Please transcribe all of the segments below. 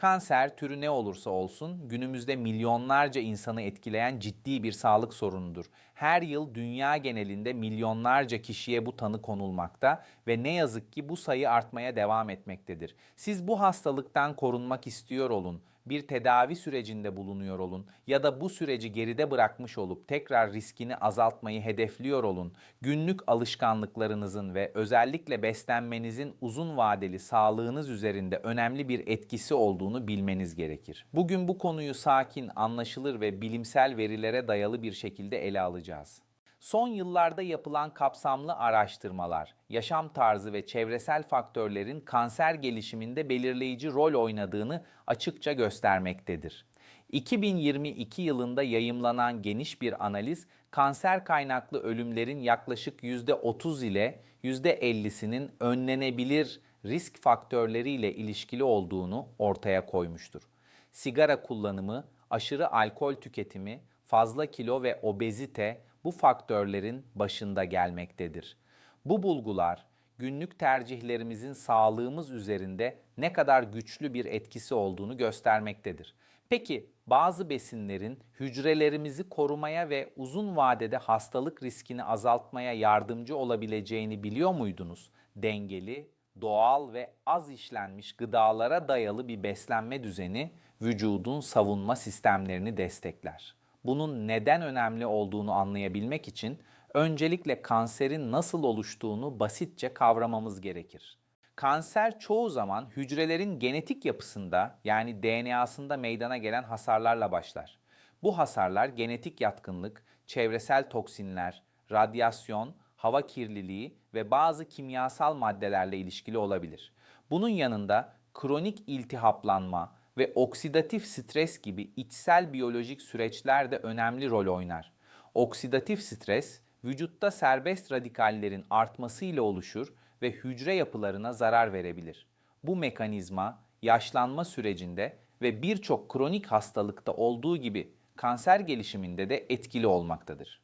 Kanser türü ne olursa olsun günümüzde milyonlarca insanı etkileyen ciddi bir sağlık sorunudur. Her yıl dünya genelinde milyonlarca kişiye bu tanı konulmakta ve ne yazık ki bu sayı artmaya devam etmektedir. Siz bu hastalıktan korunmak istiyor olun, bir tedavi sürecinde bulunuyor olun ya da bu süreci geride bırakmış olup tekrar riskini azaltmayı hedefliyor olun. Günlük alışkanlıklarınızın ve özellikle beslenmenizin uzun vadeli sağlığınız üzerinde önemli bir etkisi olduğunu bilmeniz gerekir. Bugün bu konuyu sakin, anlaşılır ve bilimsel verilere dayalı bir şekilde ele alacağız. Son yıllarda yapılan kapsamlı araştırmalar, yaşam tarzı ve çevresel faktörlerin kanser gelişiminde belirleyici rol oynadığını açıkça göstermektedir. 2022 yılında yayımlanan geniş bir analiz, kanser kaynaklı ölümlerin yaklaşık %30 ile %50'sinin önlenebilir risk faktörleriyle ilişkili olduğunu ortaya koymuştur. Sigara kullanımı, aşırı alkol tüketimi, fazla kilo ve obezite bu faktörlerin başında gelmektedir. Bu bulgular günlük tercihlerimizin sağlığımız üzerinde ne kadar güçlü bir etkisi olduğunu göstermektedir. Peki bazı besinlerin hücrelerimizi korumaya ve uzun vadede hastalık riskini azaltmaya yardımcı olabileceğini biliyor muydunuz? Dengeli, doğal ve az işlenmiş gıdalara dayalı bir beslenme düzeni vücudun savunma sistemlerini destekler. Bunun neden önemli olduğunu anlayabilmek için öncelikle kanserin nasıl oluştuğunu basitçe kavramamız gerekir. Kanser çoğu zaman hücrelerin genetik yapısında yani DNA'sında meydana gelen hasarlarla başlar. Bu hasarlar genetik yatkınlık, çevresel toksinler, radyasyon, hava kirliliği ve bazı kimyasal maddelerle ilişkili olabilir. Bunun yanında kronik iltihaplanma ve oksidatif stres gibi içsel biyolojik süreçler de önemli rol oynar. Oksidatif stres vücutta serbest radikallerin artmasıyla oluşur ve hücre yapılarına zarar verebilir. Bu mekanizma yaşlanma sürecinde ve birçok kronik hastalıkta olduğu gibi kanser gelişiminde de etkili olmaktadır.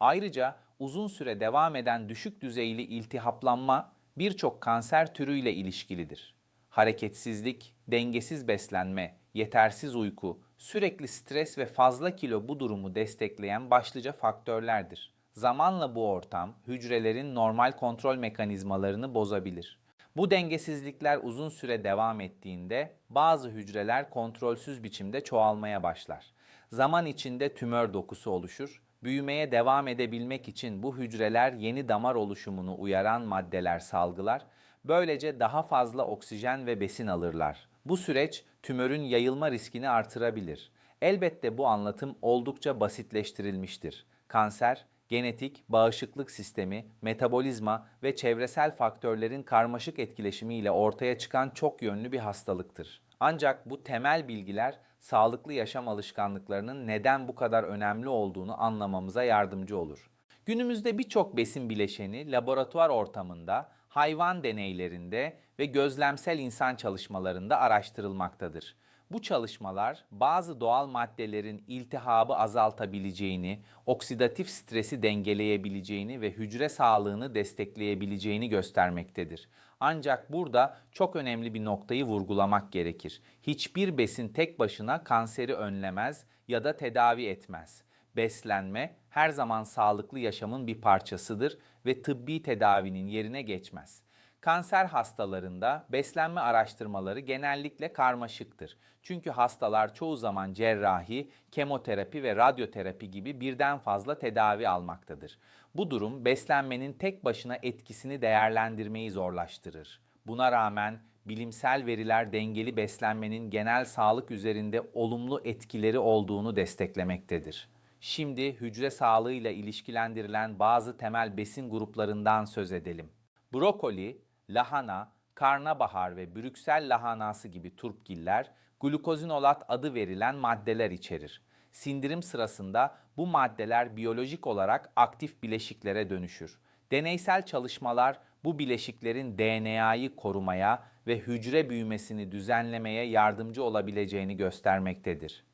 Ayrıca uzun süre devam eden düşük düzeyli iltihaplanma birçok kanser türüyle ilişkilidir. Hareketsizlik, dengesiz beslenme, yetersiz uyku, sürekli stres ve fazla kilo bu durumu destekleyen başlıca faktörlerdir. Zamanla bu ortam hücrelerin normal kontrol mekanizmalarını bozabilir. Bu dengesizlikler uzun süre devam ettiğinde bazı hücreler kontrolsüz biçimde çoğalmaya başlar. Zaman içinde tümör dokusu oluşur. Büyümeye devam edebilmek için bu hücreler yeni damar oluşumunu uyaran maddeler salgılar. Böylece daha fazla oksijen ve besin alırlar. Bu süreç tümörün yayılma riskini artırabilir. Elbette bu anlatım oldukça basitleştirilmiştir. Kanser genetik, bağışıklık sistemi, metabolizma ve çevresel faktörlerin karmaşık etkileşimiyle ortaya çıkan çok yönlü bir hastalıktır. Ancak bu temel bilgiler sağlıklı yaşam alışkanlıklarının neden bu kadar önemli olduğunu anlamamıza yardımcı olur. Günümüzde birçok besin bileşeni laboratuvar ortamında, hayvan deneylerinde ve gözlemsel insan çalışmalarında araştırılmaktadır. Bu çalışmalar bazı doğal maddelerin iltihabı azaltabileceğini, oksidatif stresi dengeleyebileceğini ve hücre sağlığını destekleyebileceğini göstermektedir. Ancak burada çok önemli bir noktayı vurgulamak gerekir. Hiçbir besin tek başına kanseri önlemez ya da tedavi etmez. Beslenme her zaman sağlıklı yaşamın bir parçasıdır ve tıbbi tedavinin yerine geçmez. Kanser hastalarında beslenme araştırmaları genellikle karmaşıktır. Çünkü hastalar çoğu zaman cerrahi, kemoterapi ve radyoterapi gibi birden fazla tedavi almaktadır. Bu durum beslenmenin tek başına etkisini değerlendirmeyi zorlaştırır. Buna rağmen bilimsel veriler dengeli beslenmenin genel sağlık üzerinde olumlu etkileri olduğunu desteklemektedir. Şimdi hücre sağlığıyla ilişkilendirilen bazı temel besin gruplarından söz edelim. Brokoli, lahana, karnabahar ve Brüksel lahanası gibi turpgiller glukozinolat adı verilen maddeler içerir. Sindirim sırasında bu maddeler biyolojik olarak aktif bileşiklere dönüşür. Deneysel çalışmalar bu bileşiklerin DNA'yı korumaya ve hücre büyümesini düzenlemeye yardımcı olabileceğini göstermektedir.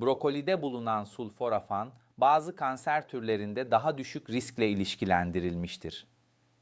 Brokolide bulunan sulforafan bazı kanser türlerinde daha düşük riskle ilişkilendirilmiştir.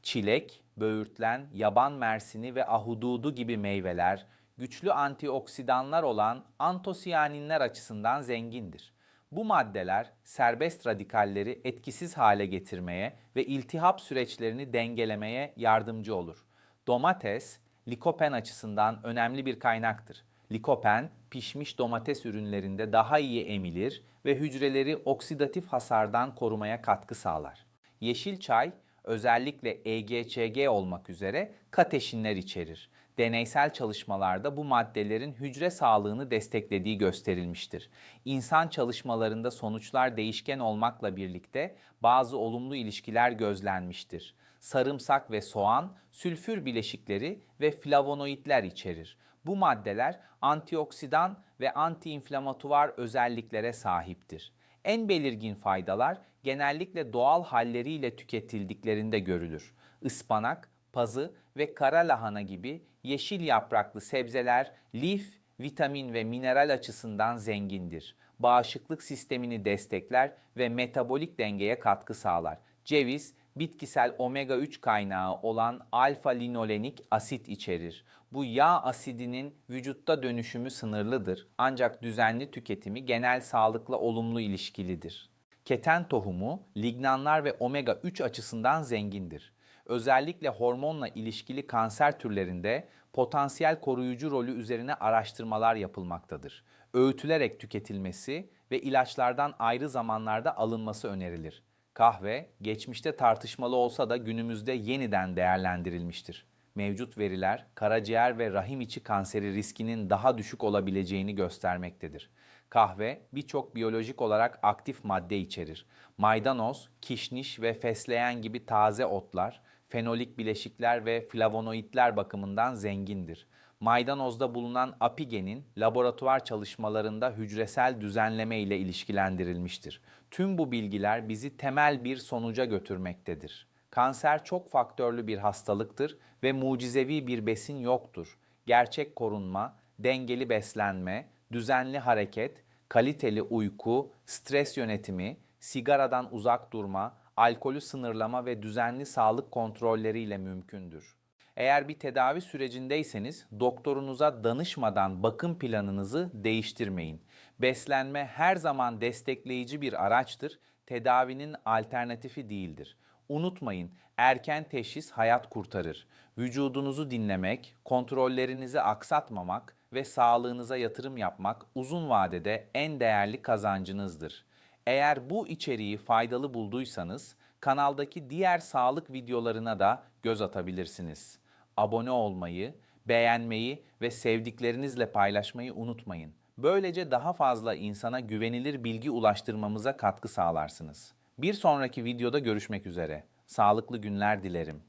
Çilek, böğürtlen, yaban mersini ve ahududu gibi meyveler güçlü antioksidanlar olan antosiyaninler açısından zengindir. Bu maddeler serbest radikalleri etkisiz hale getirmeye ve iltihap süreçlerini dengelemeye yardımcı olur. Domates, likopen açısından önemli bir kaynaktır. Likopen, pişmiş domates ürünlerinde daha iyi emilir ve hücreleri oksidatif hasardan korumaya katkı sağlar. Yeşil çay, özellikle EGCG olmak üzere kateşinler içerir. Deneysel çalışmalarda bu maddelerin hücre sağlığını desteklediği gösterilmiştir. İnsan çalışmalarında sonuçlar değişken olmakla birlikte bazı olumlu ilişkiler gözlenmiştir. Sarımsak ve soğan sülfür bileşikleri ve flavonoidler içerir. Bu maddeler antioksidan ve antiinflamatuar özelliklere sahiptir. En belirgin faydalar genellikle doğal halleriyle tüketildiklerinde görülür. Ispanak, pazı ve kara lahana gibi yeşil yapraklı sebzeler lif, vitamin ve mineral açısından zengindir. Bağışıklık sistemini destekler ve metabolik dengeye katkı sağlar. Ceviz, bitkisel omega 3 kaynağı olan alfa linolenik asit içerir. Bu yağ asidinin vücutta dönüşümü sınırlıdır ancak düzenli tüketimi genel sağlıkla olumlu ilişkilidir. Keten tohumu lignanlar ve omega 3 açısından zengindir. Özellikle hormonla ilişkili kanser türlerinde potansiyel koruyucu rolü üzerine araştırmalar yapılmaktadır. Öğütülerek tüketilmesi ve ilaçlardan ayrı zamanlarda alınması önerilir. Kahve, geçmişte tartışmalı olsa da günümüzde yeniden değerlendirilmiştir. Mevcut veriler, karaciğer ve rahim içi kanseri riskinin daha düşük olabileceğini göstermektedir. Kahve birçok biyolojik olarak aktif madde içerir. Maydanoz, kişniş ve fesleğen gibi taze otlar, fenolik bileşikler ve flavonoidler bakımından zengindir. Maydanozda bulunan apigenin laboratuvar çalışmalarında hücresel düzenleme ile ilişkilendirilmiştir. Tüm bu bilgiler bizi temel bir sonuca götürmektedir. Kanser çok faktörlü bir hastalıktır ve mucizevi bir besin yoktur. Gerçek korunma, dengeli beslenme, düzenli hareket, kaliteli uyku, stres yönetimi, sigaradan uzak durma, alkolü sınırlama ve düzenli sağlık kontrolleriyle mümkündür. Eğer bir tedavi sürecindeyseniz doktorunuza danışmadan bakım planınızı değiştirmeyin. Beslenme her zaman destekleyici bir araçtır, tedavinin alternatifi değildir. Unutmayın, erken teşhis hayat kurtarır. Vücudunuzu dinlemek, kontrollerinizi aksatmamak ve sağlığınıza yatırım yapmak uzun vadede en değerli kazancınızdır. Eğer bu içeriği faydalı bulduysanız kanaldaki diğer sağlık videolarına da göz atabilirsiniz. Abone olmayı, beğenmeyi ve sevdiklerinizle paylaşmayı unutmayın. Böylece daha fazla insana güvenilir bilgi ulaştırmamıza katkı sağlarsınız. Bir sonraki videoda görüşmek üzere. Sağlıklı günler dilerim.